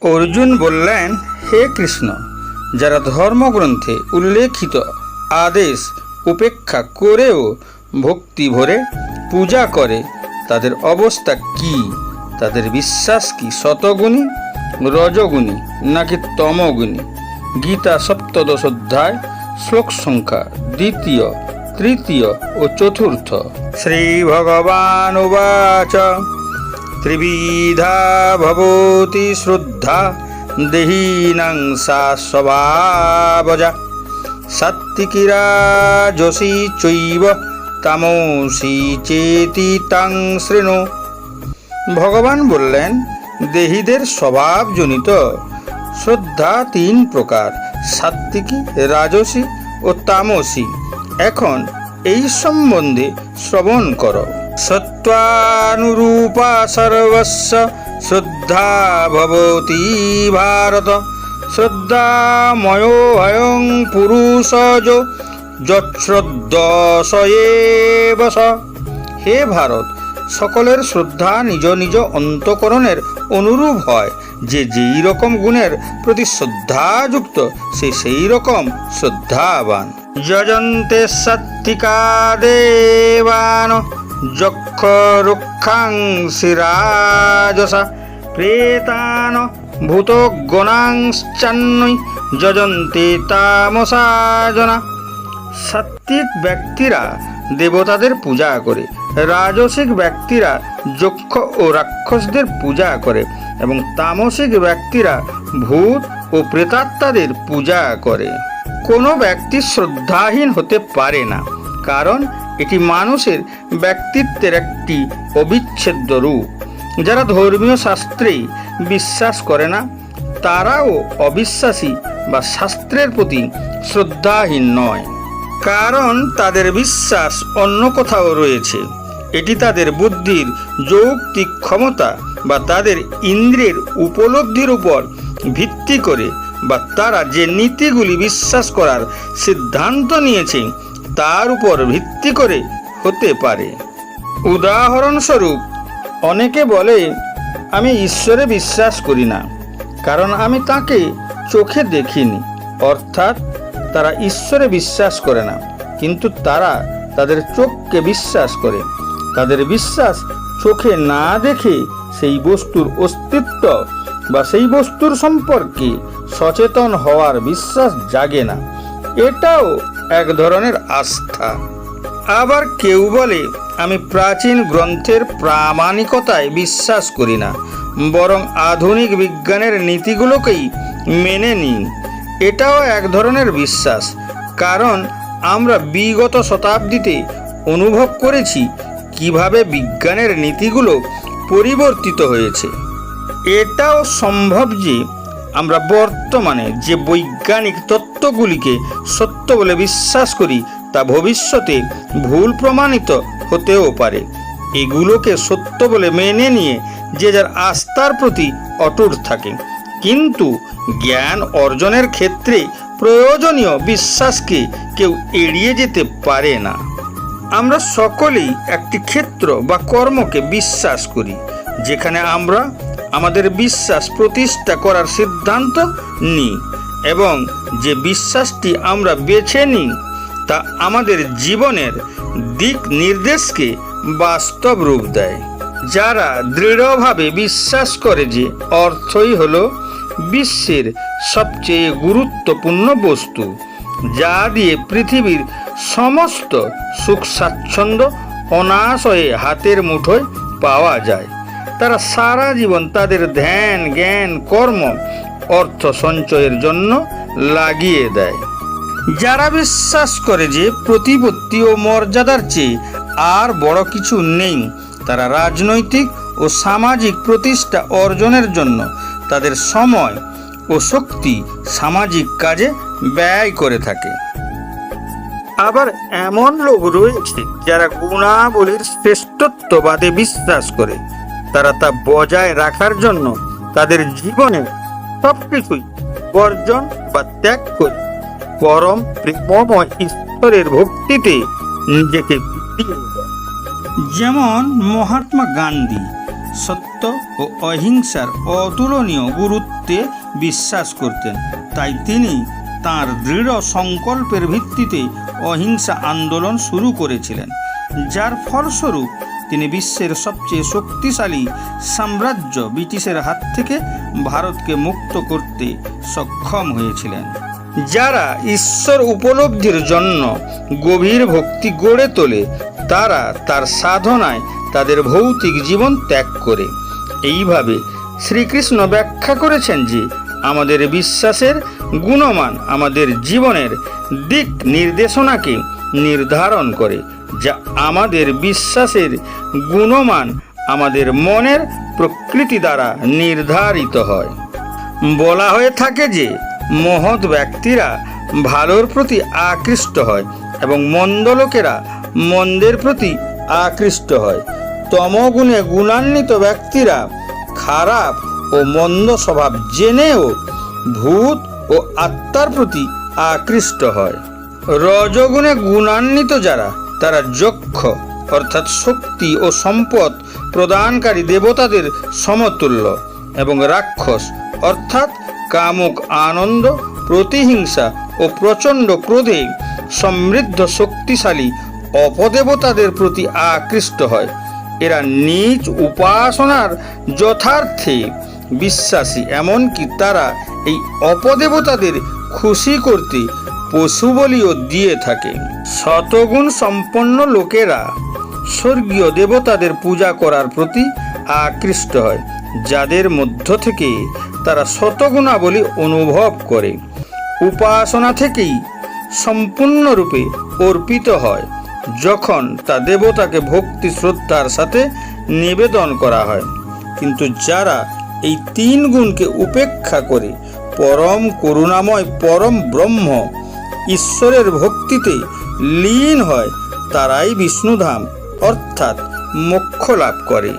অর্জুন বললেন, হে কৃষ্ণ, যারা ধর্মগ্রন্থে উল্লেখিত আদেশ উপেক্ষা করেও ভক্তি ভরে পূজা করে, তাদের অবস্থা কি? তাদের বিশ্বাস কি শতগুণী, রজগুণী নাকি তমগুণী? গীতা সপ্তদশ অধ্যায়, শ্লোক সংখ্যা দ্বিতীয়, তৃতীয় ও চতুর্থ। শ্রী ভগবান উবাচ। ত্রিবিধা ভবতি শ্রদ্ধা দেহীনাং সা স্বভাবজা। সাত্বিকিরাজসি চৈব তামসি চেতি তাং শৃণু। ভগবান বললেন, দেহীদের স্বভাবজনিত শ্রদ্ধা তিন প্রকার সাত্বিকী রাজসী ও তামসী। এখন এই সম্বন্ধে শ্রবণ করো। সত্ত্বানুরূপা সর্বস্ব শ্রদ্ধা ভবতি ভারত শ্রদ্ধাময়োহয়ং পুরুষজ যশ্রদ্ধসয়েব স হে ভারত, সকলের শ্রদ্ধা নিজ নিজ অন্তকরণের অনুরূপ হয়। যে যেই রকম গুণের প্রতি শ্রদ্ধাযুক্ত, সে সেই রকম শ্রদ্ধাবান। যজন্তে সাত্বিকা দেবান। যক্ষ রুক্ষাং শিরাজসা প্রেতান ভূত গণাংশ্চান্নই যজন্তে তামসাজনা সাত্বিক ব্যক্তিরা দেবতাদের পূজা করে, রাজসিক ব্যক্তিরা যক্ষ ও রাক্ষসদের পূজা করে এবং তামসিক ব্যক্তিরা ভূত ও প্রেতাত্মাদের পূজা করে। কোনো ব্যক্তি শ্রদ্ধাহীন হতে পারে না, কারণ এটি মানুষের ব্যক্তিত্বের একটি অবিচ্ছেদ্য রূপ। যারা ধর্মীয় শাস্ত্রে বিশ্বাস করে না, তারাও অবিশ্বাসী বা শাস্ত্রের প্রতি শ্রদ্ধাহীন নয়। কারণ তাদের বিশ্বাস অন্য কোথাও রয়েছে। এটি তাদের বুদ্ধির যৌক্তিক ক্ষমতা বা তাদের ইন্দ্রের উপলব্ধির উপর ভিত্তি করে বা তারা যে নীতিগুলি বিশ্বাস করার সিদ্ধান্ত নিয়েছে তার উপর ভিত্তি করে হতে পারে। উদাহরণস্বরূপ, অনেকে বলে, আমি ঈশ্বরে বিশ্বাস করি না, কারণ আমি তাকে চোখে দেখিনি। অর্থাৎ, তারা ঈশ্বরে বিশ্বাস করে না, কিন্তু তারা তাদের চোখকে বিশ্বাস করে। তাদের বিশ্বাস চোখে না দেখে সেই বস্তুর অস্তিত্ব বা সেই বস্তুর সম্পর্কে সচেতন হওয়ার বিশ্বাস জাগে না। এটাও এক ধরনের আস্থা। আবার কেউ বলে, আমি প্রাচীন গ্রন্থের প্রামাণিকতায় বিশ্বাস করি না, বরং আধুনিক বিজ্ঞানের নীতিগুলোকেই মেনে নিই। এটাও এক ধরনের বিশ্বাস, কারণ আমরা বিগত শতাব্দীতে অনুভব করেছি কীভাবে বিজ্ঞানের নীতিগুলো পরিবর্তিত হয়েছে। এটাও সম্ভব যে আমরা বর্তমানে যে বৈজ্ঞানিক তত্ত্বগুলিকে সত্য বলে বিশ্বাস করি, তা ভবিষ্যতে ভুল প্রমাণিত হতেও পারে। এগুলোকে সত্য বলে মেনে নিয়ে যে যার আস্থার প্রতি অটুট থাকে। কিন্তু জ্ঞান অর্জনের ক্ষেত্রে প্রয়োজনীয় বিশ্বাসকে কেউ এড়িয়ে যেতে পারে না। আমরা সকলেই একটি ক্ষেত্র বা কর্মকে বিশ্বাস করি, যেখানে আমরা আমাদের বিশ্বাস প্রতিষ্ঠা করার সিদ্ধান্ত নিই এবং যে বিশ্বাসটি আমরা বেছে নিই তা আমাদের জীবনের দিক নির্দেশকে বাস্তব রূপ দেয়। যারা দৃঢ়ভাবে বিশ্বাস করে যে অর্থই হল বিশ্বের সবচেয়ে গুরুত্বপূর্ণ বস্তু, যা দিয়ে পৃথিবীর সমস্ত সুখ স্বাচ্ছন্দ্য অনাশয়ে হাতের মুঠোয় পাওয়া যায়। তারা সারা জীবন তাদের ধ্যান, জ্ঞান, কর্ম, অর্থ সঞ্চয়ের জন্য লাগিয়ে দেয়। যারা বিশ্বাস করে যে প্রতিপত্তি ও মর্যাদার চেয়ে আর বড় কিছু নেই, তারা রাজনৈতিক ও সামাজিক প্রতিষ্ঠা অর্জনের জন্য তাদের সময় ও শক্তি সামাজিক কাজে ব্যয় করে থাকে। আবার এমন লোক রয়েছে যারা গুণাবলীর শ্রেষ্ঠত্ববাদে বিশ্বাস করে। তারা তা বজায় রাখার জন্য তাদের জীবনে সবকিছুই বর্জন বা ত্যাগ করে। পরম প্রেমময় ঈশ্বরের ভক্তিতে নিজেকে যেমন মহাত্মা গান্ধী সত্য ও অহিংসার অতুলনীয় গুরুত্বে বিশ্বাস করতেন, তাই তিনি তার দৃঢ় সংকল্পের ভিত্তিতে অহিংসা আন্দোলন শুরু করেছিলেন, যার ফলস্বরূপ তিনি বিশ্বের সবচেয়ে শক্তিশালী সাম্রাজ্য ব্রিটিশের হাত থেকে ভারতকে মুক্ত করতে সক্ষম হয়েছিলেন। যারা ঈশ্বর উপলব্ধির জন্য গভীর ভক্তি গড়ে তোলে, তারা তার সাধনায় তাদের ভৌতিক জীবন ত্যাগ করে। এইভাবে শ্রীকৃষ্ণ ব্যাখ্যা করেছেন যে, আমাদের বিশ্বাসের গুণমান আমাদের জীবনের দিক নির্দেশনাকে নির্ধারণ করে যা আমাদের বিশ্বাসের গুণমান আমাদের মনের প্রকৃতি দ্বারা নির্ধারিত হয়। বলা হয়ে থাকে যে, মহৎ ব্যক্তিরা ভালোর প্রতি আকৃষ্ট হয় এবং মন্দ লোকেরা মন্দের প্রতি আকৃষ্ট হয়। তমগুণে গুণান্বিত ব্যক্তিরা খারাপ ও মন্দ স্বভাব জেনেও ভূত ও আত্মার প্রতি আকৃষ্ট হয়। রজগুণে গুণান্বিত যারা, তারা যক্ষ, অর্থাৎ শক্তি ও সম্পদ প্রদানকারী দেবতাদের সমতুল্য এবং রাক্ষস, অর্থাৎ কামুক আনন্দ, প্রতিহিংসা ও প্রচণ্ড ক্রোধে সমৃদ্ধ শক্তিশালী অপদেবতাদের প্রতি আকৃষ্ট হয়। এরা নিজ উপাসনার যথার্থে বিশ্বাসী, এমনকি তারা এই অপদেবতাদের খুশি করতে পশু বলিও দিয়ে থাকে। শতগুণ সম্পন্ন লোকেরা স্বর্গীয় দেবতাদের পূজা করার প্রতি আকৃষ্ট হয়, যাদের মধ্য থেকে তারা শতগুণাবলী অনুভব করে। উপাসনা থেকেই সম্পূর্ণরূপে অর্পিত হয়, যখন তা দেবতাকে ভক্তি শ্রদ্ধার সাথে নিবেদন করা হয়। কিন্তু যারা এই তিন গুণকে উপেক্ষা করে, পরম করুণাময় পরম ব্রহ্ম ঈশ্বরের ভক্তিতে লীন হয় তারাই বিষ্ণুধাম অর্থাৎ মোক্ষ লাভ করে।